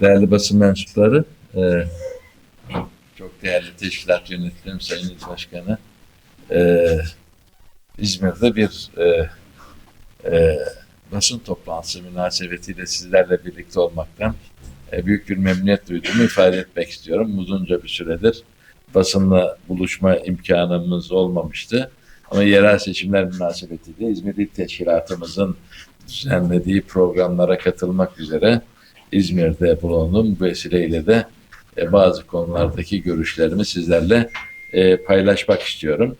değerli basın mensupları, e, çok değerli teşkilat yönetmenim Sayın İl Başkanı, e, İzmir'de bir e, e, basın toplantısı münasebetiyle sizlerle birlikte olmaktan e, büyük bir memnuniyet duyduğumu ifade etmek istiyorum. Uzunca bir süredir basınla buluşma imkanımız olmamıştı. Ama yerel seçimler münasebetiyle İzmir İl Teşkilatımızın düzenlediği programlara katılmak üzere İzmir'de bulundum. Bu vesileyle de e, bazı konulardaki görüşlerimi sizlerle e, paylaşmak istiyorum.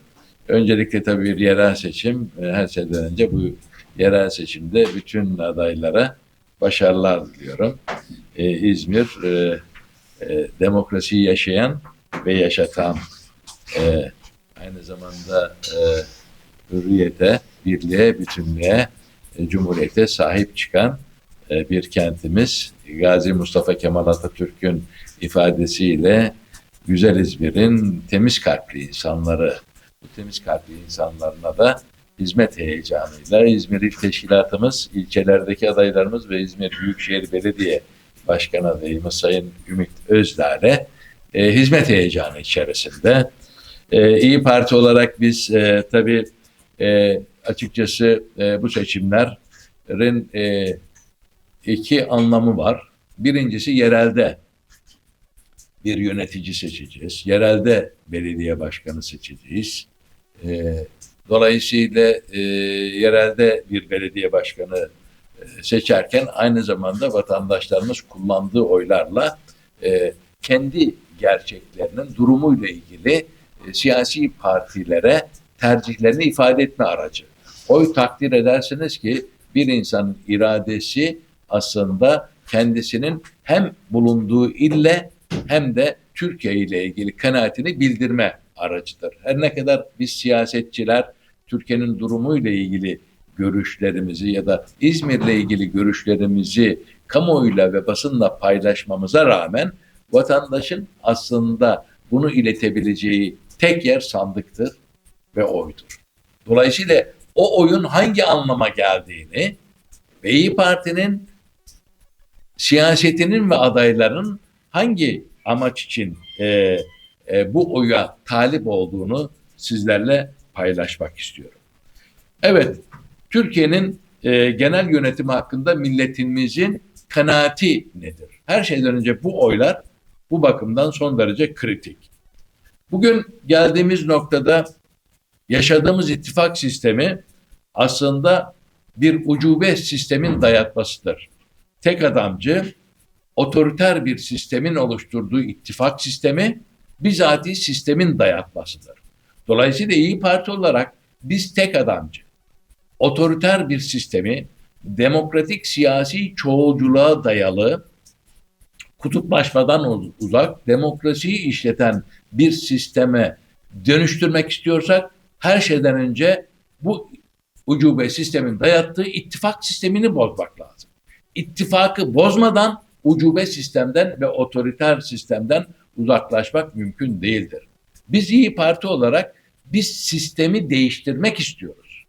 Öncelikle tabii bir yerel seçim. E, her şeyden önce bu yerel seçimde bütün adaylara başarılar diliyorum. İzmir demokrasiyi yaşayan ve yaşatan aynı zamanda hürriyete, birliğe, bütünlüğe, cumhuriyete sahip çıkan bir kentimiz. Gazi Mustafa Kemal Atatürk'ün ifadesiyle güzel İzmir'in temiz kalpli insanları, bu temiz kalpli insanlarına da hizmet heyecanıyla İzmir İl Teşkilatımız, ilçelerdeki adaylarımız ve İzmir Büyükşehir Belediye Başkan adayımız Sayın Ümit Özdağ'le e, hizmet heyecanı içerisinde. E, İyi Parti olarak biz e, tabii e, açıkçası e, bu seçimlerin e, iki anlamı var. Birincisi yerelde bir yönetici seçeceğiz. Yerelde belediye başkanı seçeceğiz. E, dolayısıyla e, yerelde bir belediye başkanı e, seçerken aynı zamanda vatandaşlarımız kullandığı oylarla e, kendi gerçeklerinin durumuyla ilgili e, siyasi partilere tercihlerini ifade etme aracı. Oy takdir edersiniz ki bir insanın iradesi aslında kendisinin hem bulunduğu ille hem de Türkiye ile ilgili kanaatini bildirme aracıdır. Her ne kadar biz siyasetçiler Türkiye'nin durumuyla ilgili görüşlerimizi ya da İzmir'le ilgili görüşlerimizi kamuoyuyla ve basınla paylaşmamıza rağmen vatandaşın aslında bunu iletebileceği tek yer sandıktır ve oydur. Dolayısıyla o oyun hangi anlama geldiğini ve İyi Parti'nin siyasetinin ve adayların hangi amaç için e, e, bu oya talip olduğunu sizlerle paylaşmak istiyorum. Evet, Türkiye'nin e, genel yönetimi hakkında milletimizin kanaati nedir? Her şeyden önce bu oylar bu bakımdan son derece kritik. Bugün geldiğimiz noktada yaşadığımız ittifak sistemi aslında bir ucube sistemin dayatmasıdır. Tek adamcı, otoriter bir sistemin oluşturduğu ittifak sistemi bizatihi sistemin dayatmasıdır. Dolayısıyla İyi Parti olarak biz tek adamcı, otoriter bir sistemi demokratik siyasi çoğulculuğa dayalı kutuplaşmadan uzak demokrasiyi işleten bir sisteme dönüştürmek istiyorsak her şeyden önce bu ucube sistemin dayattığı ittifak sistemini bozmak lazım. İttifakı bozmadan ucube sistemden ve otoriter sistemden uzaklaşmak mümkün değildir. Biz İyi Parti olarak biz sistemi değiştirmek istiyoruz.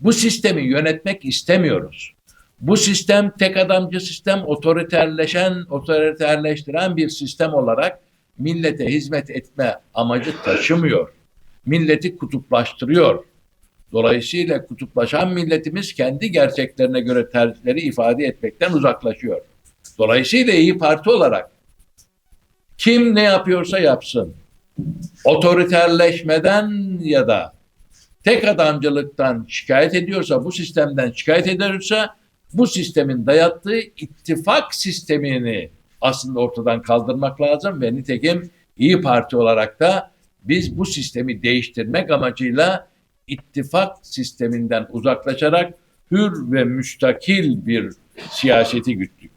Bu sistemi yönetmek istemiyoruz. Bu sistem tek adamcı sistem, otoriterleşen, otoriterleştiren bir sistem olarak millete hizmet etme amacı taşımıyor. Milleti kutuplaştırıyor. Dolayısıyla kutuplaşan milletimiz kendi gerçeklerine göre tercihleri ifade etmekten uzaklaşıyor. Dolayısıyla iyi Parti olarak kim ne yapıyorsa yapsın. Otoriterleşmeden ya da tek adamcılıktan şikayet ediyorsa, bu sistemden şikayet ederse bu sistemin dayattığı ittifak sistemini aslında ortadan kaldırmak lazım ve nitekim İyi Parti olarak da biz bu sistemi değiştirmek amacıyla ittifak sisteminden uzaklaşarak hür ve müstakil bir siyaseti güttük.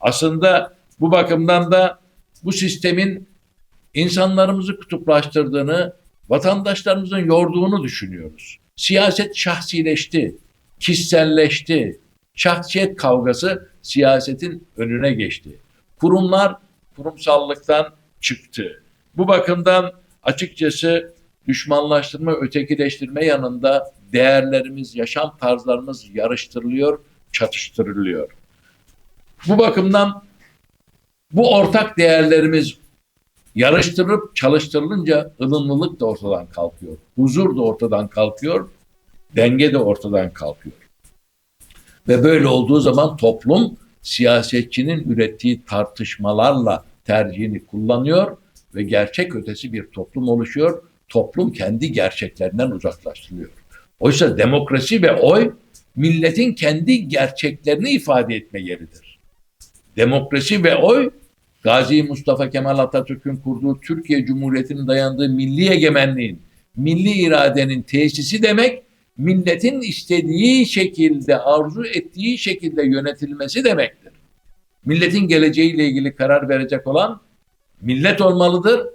Aslında bu bakımdan da bu sistemin insanlarımızı kutuplaştırdığını, vatandaşlarımızın yorduğunu düşünüyoruz. Siyaset şahsileşti, kişiselleşti, şahsiyet kavgası siyasetin önüne geçti. Kurumlar kurumsallıktan çıktı. Bu bakımdan açıkçası düşmanlaştırma, ötekileştirme yanında değerlerimiz, yaşam tarzlarımız yarıştırılıyor, çatıştırılıyor. Bu bakımdan Bu ortak değerlerimiz yarıştırılıp çalıştırılınca ılımlılık da ortadan kalkıyor. Huzur da ortadan kalkıyor. Denge de ortadan kalkıyor. Ve böyle olduğu zaman toplum siyasetçinin ürettiği tartışmalarla tercihini kullanıyor ve gerçek ötesi bir toplum oluşuyor. Toplum kendi gerçeklerinden uzaklaştırılıyor. Oysa demokrasi ve oy milletin kendi gerçeklerini ifade etme yeridir. Demokrasi ve oy Gazi Mustafa Kemal Atatürk'ün kurduğu Türkiye Cumhuriyeti'nin dayandığı milli egemenliğin, milli iradenin tesisi demek, milletin istediği şekilde, arzu ettiği şekilde yönetilmesi demektir. Milletin geleceğiyle ilgili karar verecek olan millet olmalıdır.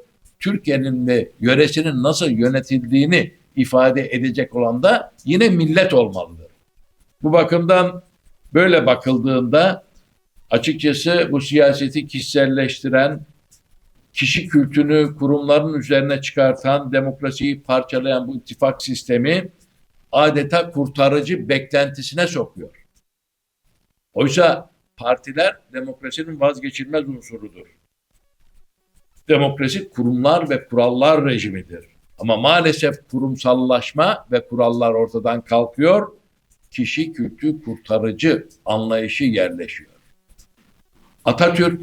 Türkiye'nin ve yöresinin nasıl yönetildiğini ifade edecek olan da yine millet olmalıdır. Bu bakımdan böyle bakıldığında açıkçası bu siyaseti kişiselleştiren, kişi kültünü kurumların üzerine çıkartan, demokrasiyi parçalayan bu ittifak sistemi adeta kurtarıcı beklentisine sokuyor. Oysa partiler demokrasinin vazgeçilmez unsurudur. Demokrasi kurumlar ve kurallar rejimidir. Ama maalesef kurumsallaşma ve kurallar ortadan kalkıyor. Kişi kültü kurtarıcı anlayışı yerleşiyor. Atatürk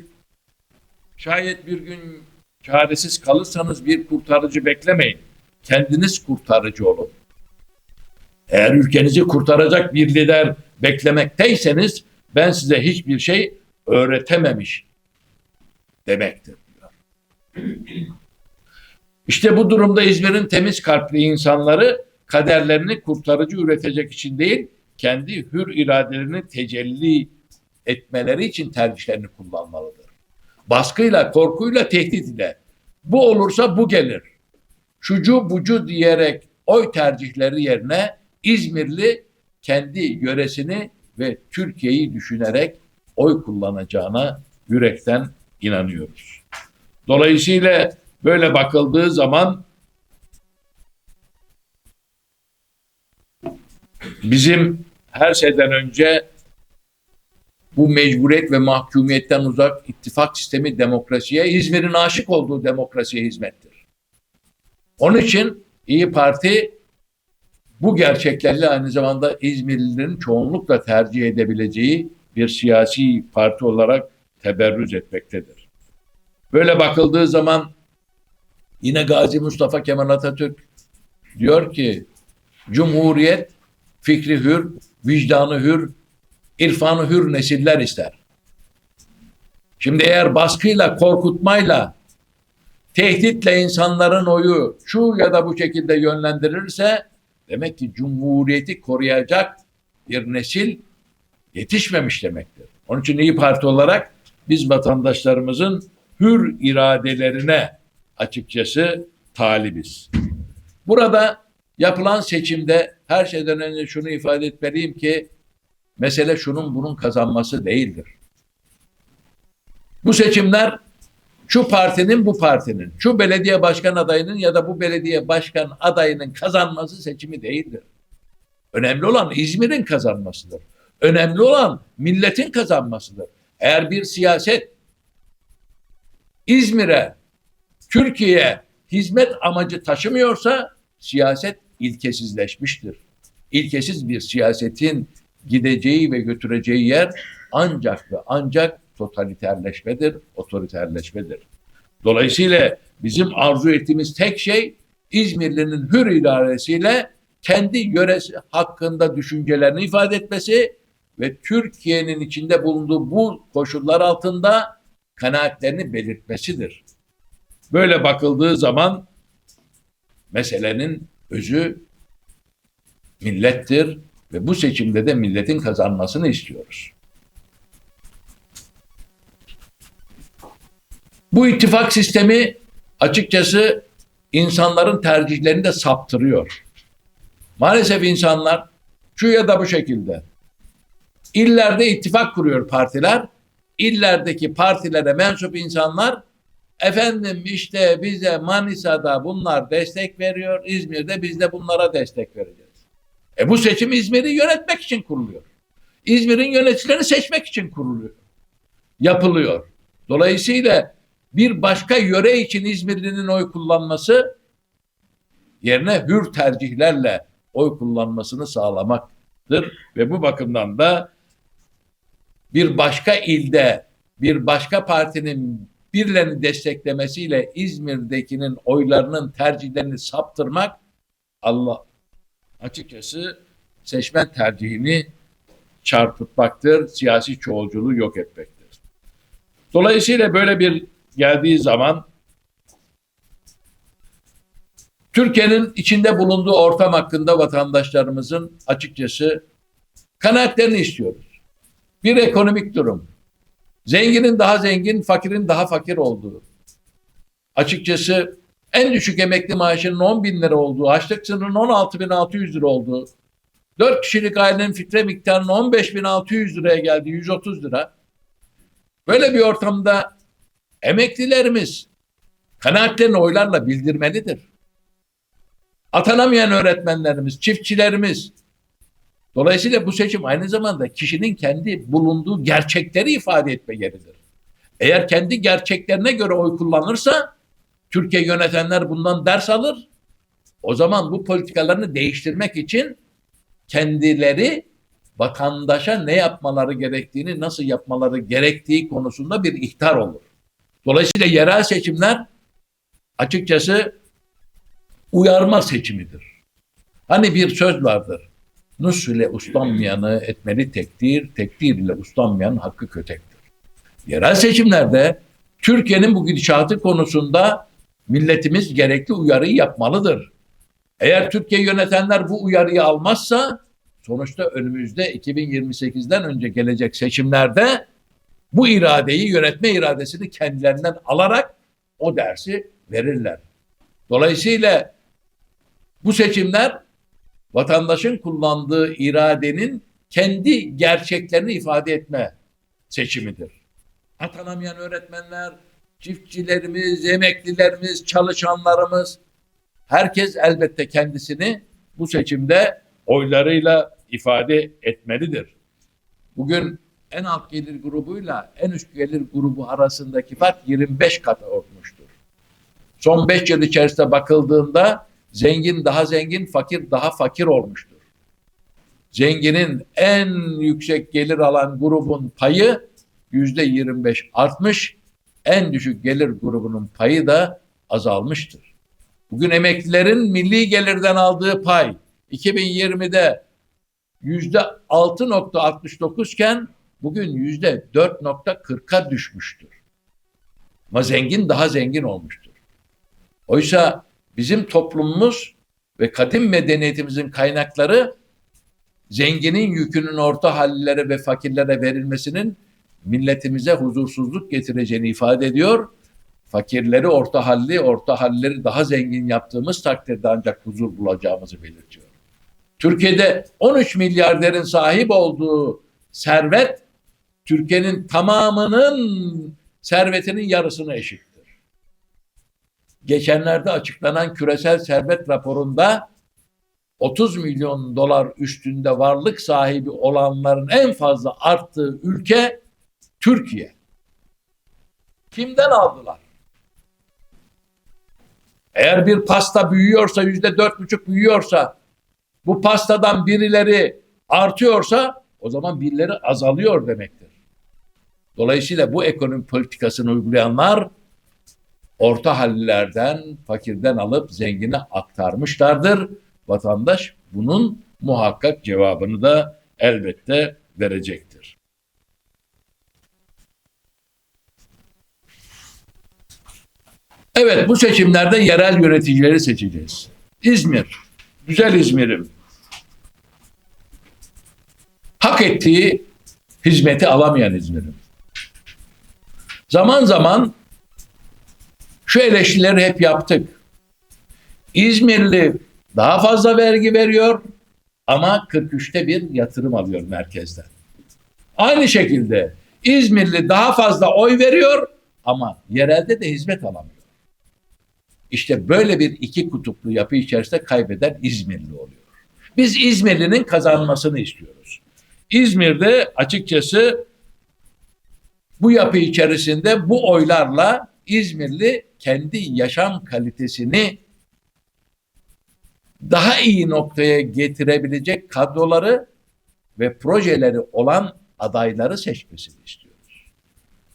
şayet bir gün çaresiz kalırsanız bir kurtarıcı beklemeyin. Kendiniz kurtarıcı olun. Eğer ülkenizi kurtaracak bir lider beklemekteyseniz ben size hiçbir şey öğretememiş demektir. İşte bu durumda İzmir'in temiz kalpli insanları kaderlerini kurtarıcı üretecek için değil, kendi hür iradelerini tecelli etmeleri için tercihlerini kullanmalıdır. Baskıyla, korkuyla, tehdit ile. Bu olursa bu gelir. Şucu bucu diyerek oy tercihleri yerine İzmirli kendi yöresini ve Türkiye'yi düşünerek oy kullanacağına yürekten inanıyoruz. Dolayısıyla böyle bakıldığı zaman bizim her şeyden önce bu mecburiyet ve mahkumiyetten uzak ittifak sistemi demokrasiye, İzmir'in aşık olduğu demokrasiye hizmettir. Onun için İyi Parti bu gerçeklerle aynı zamanda İzmirlilerin çoğunlukla tercih edebileceği bir siyasi parti olarak teberrüz etmektedir. Böyle bakıldığı zaman yine Gazi Mustafa Kemal Atatürk diyor ki Cumhuriyet fikri hür, vicdanı hür, irfanı hür nesiller ister. Şimdi eğer baskıyla, korkutmayla, tehditle insanların oyu şu ya da bu şekilde yönlendirirse demek ki cumhuriyeti koruyacak bir nesil yetişmemiş demektir. Onun için İyi Parti olarak biz vatandaşlarımızın hür iradelerine açıkçası talibiz. Burada yapılan seçimde her şeyden önce şunu ifade etmeliyim ki mesele şunun bunun kazanması değildir. Bu seçimler şu partinin bu partinin, şu belediye başkan adayının ya da bu belediye başkan adayının kazanması seçimi değildir. Önemli olan İzmir'in kazanmasıdır. Önemli olan milletin kazanmasıdır. Eğer bir siyaset İzmir'e, Türkiye'ye hizmet amacı taşımıyorsa siyaset ilkesizleşmiştir. İlkesiz bir siyasetin gideceği ve götüreceği yer ancak ve ancak totaliterleşmedir, otoriterleşmedir. Dolayısıyla bizim arzu ettiğimiz tek şey İzmirli'nin hür idaresiyle kendi yöresi hakkında düşüncelerini ifade etmesi ve Türkiye'nin içinde bulunduğu bu koşullar altında kanaatlerini belirtmesidir. Böyle bakıldığı zaman meselenin özü millettir ve bu seçimde de milletin kazanmasını istiyoruz. Bu ittifak sistemi açıkçası insanların tercihlerini de saptırıyor. Maalesef insanlar şu ya da bu şekilde illerde ittifak kuruyor partiler. İllerdeki partilere mensup insanlar efendim işte bize Manisa'da bunlar destek veriyor, İzmir'de biz de bunlara destek vereceğiz. E bu seçim İzmir'i yönetmek için kuruluyor. İzmir'in yöneticilerini seçmek için kuruluyor. Yapılıyor. Dolayısıyla bir başka yöre için İzmirli'nin oy kullanması yerine hür tercihlerle oy kullanmasını sağlamaktır ve bu bakımdan da bir başka ilde bir başka partinin birilerini desteklemesiyle İzmir'dekinin oylarının tercihlerini saptırmak Allah açıkçası seçmen tercihini çarpıtmaktır, siyasi çoğulculuğu yok etmektir. Dolayısıyla böyle bir geldiği zaman Türkiye'nin içinde bulunduğu ortam hakkında vatandaşlarımızın açıkçası kanaatlerini istiyoruz. Bir ekonomik durum. Zenginin daha zengin, fakirin daha fakir olduğu. Açıkçası en düşük emekli maaşının 10 bin lira olduğu, açlık sınırının 16 bin 600 lira olduğu, 4 kişilik ailenin fitre miktarının 15 bin 600 liraya geldiği 130 lira. Böyle bir ortamda emeklilerimiz kanaatlerini oylarla bildirmelidir. Atanamayan öğretmenlerimiz, çiftçilerimiz. Dolayısıyla bu seçim aynı zamanda kişinin kendi bulunduğu gerçekleri ifade etme yeridir. Eğer kendi gerçeklerine göre oy kullanırsa Türkiye yönetenler bundan ders alır. O zaman bu politikalarını değiştirmek için kendileri vatandaşa ne yapmaları gerektiğini, nasıl yapmaları gerektiği konusunda bir ihtar olur. Dolayısıyla yerel seçimler açıkçası uyarma seçimidir. Hani bir söz vardır. Nus ile uslanmayanı etmeli tekdir, tekdir ile uslanmayan hakkı kötektir. Yerel seçimlerde Türkiye'nin bu gidişatı konusunda milletimiz gerekli uyarıyı yapmalıdır. Eğer Türkiye yönetenler bu uyarıyı almazsa sonuçta önümüzde 2028'den önce gelecek seçimlerde bu iradeyi, yönetme iradesini kendilerinden alarak o dersi verirler. Dolayısıyla bu seçimler vatandaşın kullandığı iradenin kendi gerçeklerini ifade etme seçimidir. Atanamayan öğretmenler, çiftçilerimiz, emeklilerimiz, çalışanlarımız herkes elbette kendisini bu seçimde oylarıyla ifade etmelidir. Bugün en alt gelir grubuyla en üst gelir grubu arasındaki fark 25 kat olmuştur. Son 5 yıl içerisinde bakıldığında zengin daha zengin, fakir daha fakir olmuştur. Zenginin en yüksek gelir alan grubun payı yüzde 25 artmış, en düşük gelir grubunun payı da azalmıştır. Bugün emeklilerin milli gelirden aldığı pay 2020'de yüzde 6.69 iken bugün yüzde 4.40'a düşmüştür. Ama zengin daha zengin olmuştur. Oysa bizim toplumumuz ve kadim medeniyetimizin kaynakları zenginin yükünün orta hallilere ve fakirlere verilmesinin milletimize huzursuzluk getireceğini ifade ediyor. Fakirleri orta halli, orta halleri daha zengin yaptığımız takdirde ancak huzur bulacağımızı belirtiyor. Türkiye'de 13 milyarderin sahip olduğu servet Türkiye'nin tamamının servetinin yarısına eşittir. Geçenlerde açıklanan küresel servet raporunda 30 milyon dolar üstünde varlık sahibi olanların en fazla arttığı ülke Türkiye. Kimden aldılar? Eğer bir pasta büyüyorsa yüzde dört buçuk büyüyorsa bu pastadan birileri artıyorsa o zaman birileri azalıyor demektir. Dolayısıyla bu ekonomi politikasını uygulayanlar orta hallilerden, fakirden alıp zengine aktarmışlardır. Vatandaş bunun muhakkak cevabını da elbette verecektir. Evet bu seçimlerde yerel yöneticileri seçeceğiz. İzmir, güzel İzmir'im. Hak ettiği hizmeti alamayan İzmir'im. Zaman zaman şu eleştirileri hep yaptık. İzmirli daha fazla vergi veriyor ama 43'te bir yatırım alıyor merkezden. Aynı şekilde İzmirli daha fazla oy veriyor ama yerelde de hizmet alamıyor. İşte böyle bir iki kutuplu yapı içerisinde kaybeden İzmirli oluyor. Biz İzmirli'nin kazanmasını istiyoruz. İzmir'de açıkçası Bu yapı içerisinde bu oylarla İzmirli kendi yaşam kalitesini daha iyi noktaya getirebilecek kadroları ve projeleri olan adayları seçmesini istiyoruz.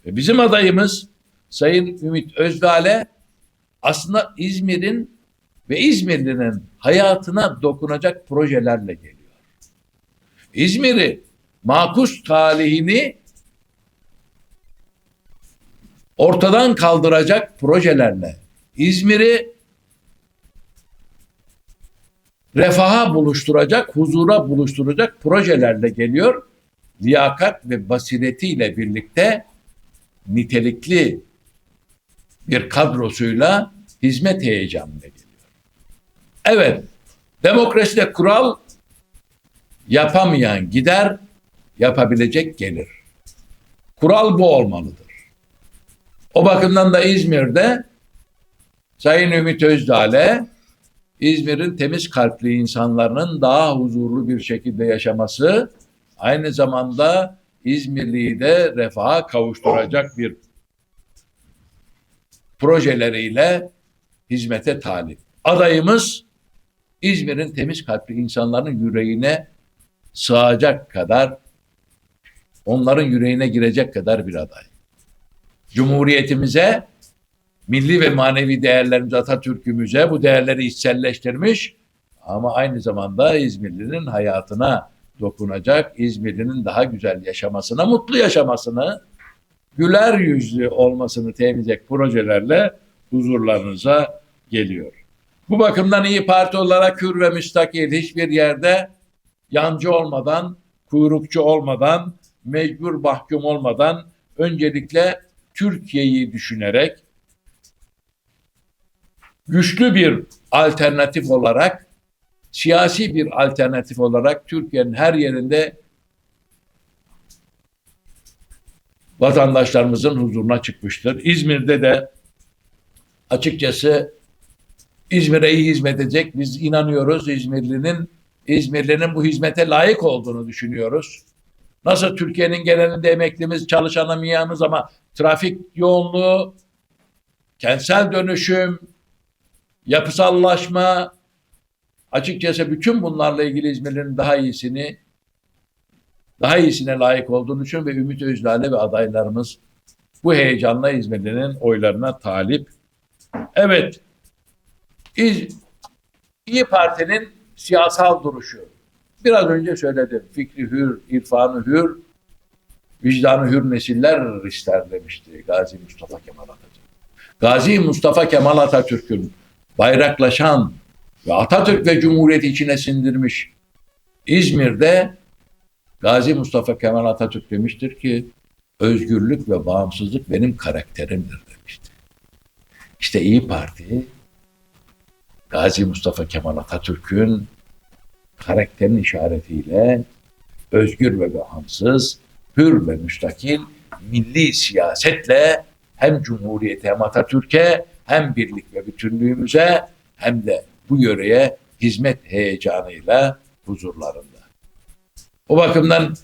Ve bizim adayımız Sayın Ümit Özdağ'le aslında İzmir'in ve İzmirli'nin hayatına dokunacak projelerle geliyor. İzmir'i makus talihini ortadan kaldıracak projelerle İzmir'i refaha buluşturacak, huzura buluşturacak projelerle geliyor. Liyakat ve basiretiyle birlikte nitelikli bir kadrosuyla hizmet heyecanıyla geliyor. Evet, demokraside kural yapamayan gider, yapabilecek gelir. Kural bu olmalıdır. O bakımdan da İzmir'de Sayın Ümit Özdağ'le İzmir'in temiz kalpli insanların daha huzurlu bir şekilde yaşaması aynı zamanda İzmirli'yi de refaha kavuşturacak bir projeleriyle hizmete talip. Adayımız İzmir'in temiz kalpli insanların yüreğine sığacak kadar onların yüreğine girecek kadar bir aday. Cumhuriyetimize milli ve manevi değerlerimiz Atatürk'ümüze bu değerleri içselleştirmiş ama aynı zamanda İzmirli'nin hayatına dokunacak, İzmirli'nin daha güzel yaşamasına, mutlu yaşamasını, güler yüzlü olmasını temin edecek projelerle huzurlarınıza geliyor. Bu bakımdan İyi Parti olarak hür ve müstakil hiçbir yerde yancı olmadan, kuyrukçu olmadan, mecbur mahkum olmadan öncelikle Türkiye'yi düşünerek güçlü bir alternatif olarak, siyasi bir alternatif olarak Türkiye'nin her yerinde vatandaşlarımızın huzuruna çıkmıştır. İzmir'de de açıkçası İzmir'e iyi hizmet edecek. Biz inanıyoruz İzmirli'nin İzmirli'nin bu hizmete layık olduğunu düşünüyoruz. Nasıl Türkiye'nin genelinde emeklimiz, çalışanamayanız ama trafik yoğunluğu, kentsel dönüşüm, yapısallaşma, açıkçası bütün bunlarla ilgili İzmirli'nin daha iyisini, daha iyisine layık olduğunu düşünüyorum ve Ümit Özdağ'la ve adaylarımız bu heyecanla İzmirli'nin oylarına talip. Evet, İz, İyi Parti'nin siyasal duruşu. Biraz önce söyledim. Fikri hür, irfanı hür, vicdanı hür nesiller ister demişti Gazi Mustafa Kemal Atatürk. Gazi Mustafa Kemal Atatürk'ün bayraklaşan ve Atatürk ve Cumhuriyeti içine sindirmiş İzmir'de Gazi Mustafa Kemal Atatürk demiştir ki özgürlük ve bağımsızlık benim karakterimdir demişti. İşte İyi Parti Gazi Mustafa Kemal Atatürk'ün karakterin işaretiyle özgür ve bağımsız, hür ve müstakil milli siyasetle hem Cumhuriyete hem Atatürk'e hem birlik ve bütünlüğümüze hem de bu yöreye hizmet heyecanıyla huzurlarında. O bakımdan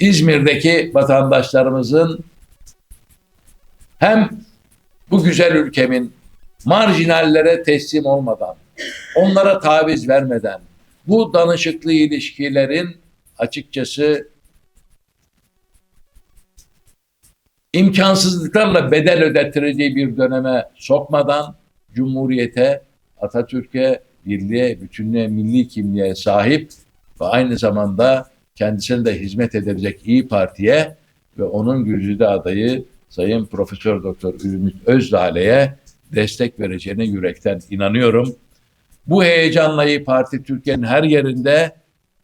İzmir'deki vatandaşlarımızın hem bu güzel ülkemin marjinallere teslim olmadan, onlara taviz vermeden, bu danışıklı ilişkilerin açıkçası imkansızlıklarla bedel ödettireceği bir döneme sokmadan Cumhuriyete, Atatürk'e, birliğe, bütünlüğe, milli kimliğe sahip ve aynı zamanda kendisine de hizmet edebilecek İyi Parti'ye ve onun güzide adayı Sayın Profesör Doktor Ümit Özdağ'le'ye destek vereceğine yürekten inanıyorum. Bu heyecanla İyi Parti Türkiye'nin her yerinde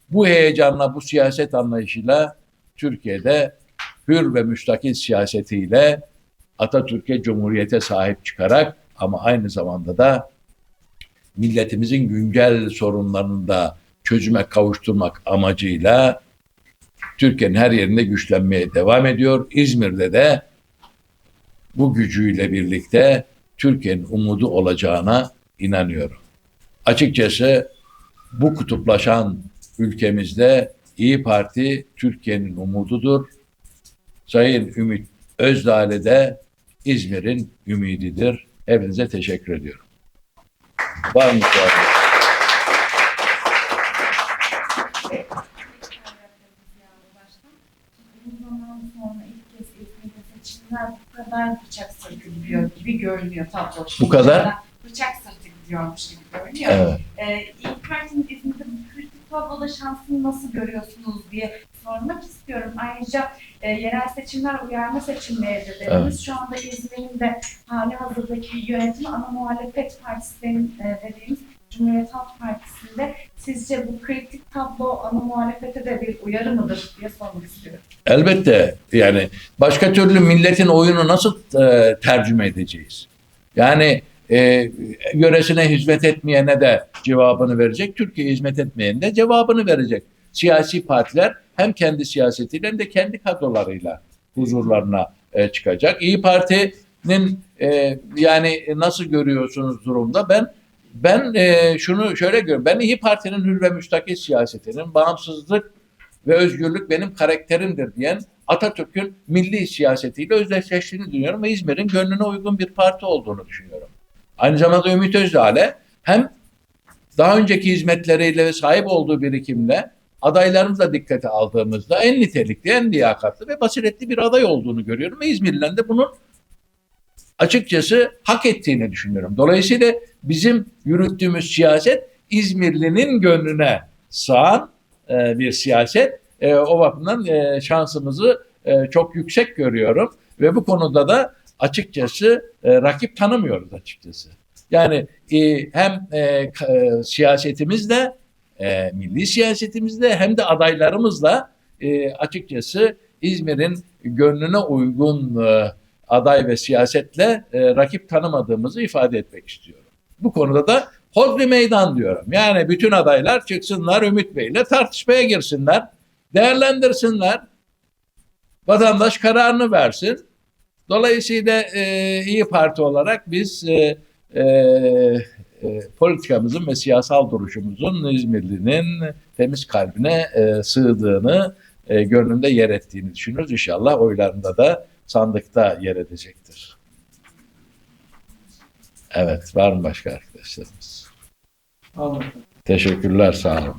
bu heyecanla, bu siyaset anlayışıyla Türkiye'de hür ve müstakil siyasetiyle Atatürk'e, Cumhuriyete sahip çıkarak ama aynı zamanda da milletimizin güncel sorunlarını da çözüme kavuşturmak amacıyla Türkiye'nin her yerinde güçlenmeye devam ediyor. İzmir'de de bu gücüyle birlikte Türkiye'nin umudu olacağına inanıyorum. Açıkçası bu kutuplaşan ülkemizde İyi Parti Türkiye'nin umududur. Sayın Ümit Özdağlı de İzmir'in ümididir. Hepinize teşekkür ediyorum. Var mı seçimler bu kadar bıçak gidiyor gibi görünüyor. Evet. Ee, Parti'nin İzmir'de bu kritik tabloda şansını nasıl görüyorsunuz diye sormak istiyorum. Ayrıca e, yerel seçimler uyarma seçimleridir dediniz. Evet. Şu anda İzmir'in de hali hazırdaki yönetimi ana muhalefet partisi'nin e, dediğimiz Cumhuriyet Halk Partisi'nde sizce bu kritik tablo ana muhalefete de bir uyarı mıdır diye sormak istiyorum. Elbette yani başka türlü milletin oyunu nasıl e, tercüme edeceğiz? Yani e, yöresine hizmet etmeyene de cevabını verecek, Türkiye hizmet etmeyene de cevabını verecek. Siyasi partiler hem kendi siyasetiyle hem de kendi kadrolarıyla huzurlarına e, çıkacak. İyi Parti'nin e, yani nasıl görüyorsunuz durumda? Ben ben e, şunu şöyle görüyorum. Ben İyi Parti'nin hür ve müstakil siyasetinin bağımsızlık ve özgürlük benim karakterimdir diyen Atatürk'ün milli siyasetiyle özdeşleştiğini düşünüyorum ve İzmir'in gönlüne uygun bir parti olduğunu düşünüyorum. Aynı zamanda Ümit Özdağ'le hem daha önceki hizmetleriyle ve sahip olduğu birikimle adaylarımızla dikkate aldığımızda en nitelikli, en liyakatlı ve basiretli bir aday olduğunu görüyorum ve İzmirlilerin de bunun açıkçası hak ettiğini düşünüyorum. Dolayısıyla bizim yürüttüğümüz siyaset İzmirlinin gönlüne sığan e, bir siyaset. E, o bakımdan e, şansımızı e, çok yüksek görüyorum ve bu konuda da açıkçası e, rakip tanımıyoruz açıkçası. Yani e, hem e, e, siyasetimizle, e, milli siyasetimizle hem de adaylarımızla e, açıkçası İzmir'in gönlüne uygun e, aday ve siyasetle e, rakip tanımadığımızı ifade etmek istiyorum. Bu konuda da hodri meydan diyorum. Yani bütün adaylar çıksınlar Ümit Bey'le tartışmaya girsinler, değerlendirsinler. Vatandaş kararını versin. Dolayısıyla e, İyi Parti olarak biz e, e, e, politikamızın ve siyasal duruşumuzun İzmirli'nin temiz kalbine e, sığdığını, e, gönlünde yer ettiğini düşünüyoruz. İnşallah oylarında da sandıkta yer edecektir. Evet, var mı başka arkadaşlarımız? Teşekkürler, sağ olun.